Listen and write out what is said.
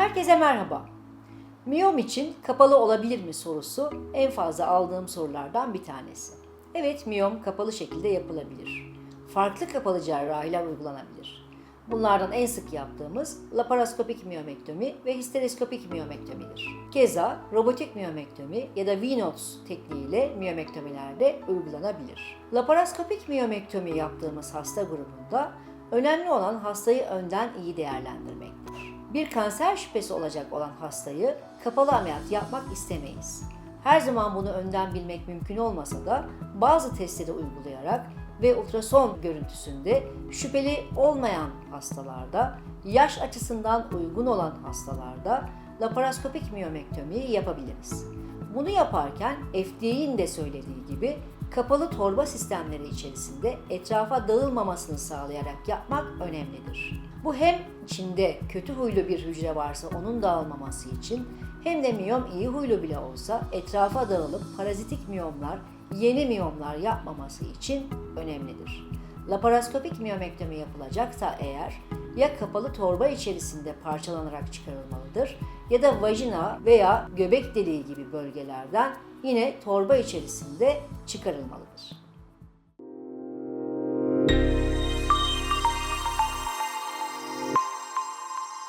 Herkese merhaba. Miyom için kapalı olabilir mi sorusu en fazla aldığım sorulardan bir tanesi. Evet, miyom kapalı şekilde yapılabilir. Farklı kapalı cerrahiler uygulanabilir. Bunlardan en sık yaptığımız laparoskopik miyomektomi ve histereskopik miyomektomidir. Keza robotik miyomektomi ya da V-Notes tekniğiyle miyomektomiler de uygulanabilir. Laparoskopik miyomektomi yaptığımız hasta grubunda önemli olan hastayı önden iyi değerlendirmektir. Bir kanser şüphesi olacak olan hastayı kapalı ameliyat yapmak istemeyiz. Her zaman bunu önden bilmek mümkün olmasa da bazı testleri uygulayarak ve ultrason görüntüsünde şüpheli olmayan hastalarda, yaş açısından uygun olan hastalarda laparoskopik miyomektomi yapabiliriz. Bunu yaparken FDA'nin de söylediği gibi kapalı torba sistemleri içerisinde etrafa dağılmamasını sağlayarak yapmak önemlidir. Bu hem içinde kötü huylu bir hücre varsa onun dağılmaması için hem de miyom iyi huylu bile olsa etrafa dağılıp parazitik miyomlar, yeni miyomlar yapmaması için önemlidir. Laparoskopik miyomektomi yapılacaksa eğer ya kapalı torba içerisinde parçalanarak çıkarılmalıdır ya da vajina veya göbek deliği gibi bölgelerden yine torba içerisinde çıkarılmalıdır.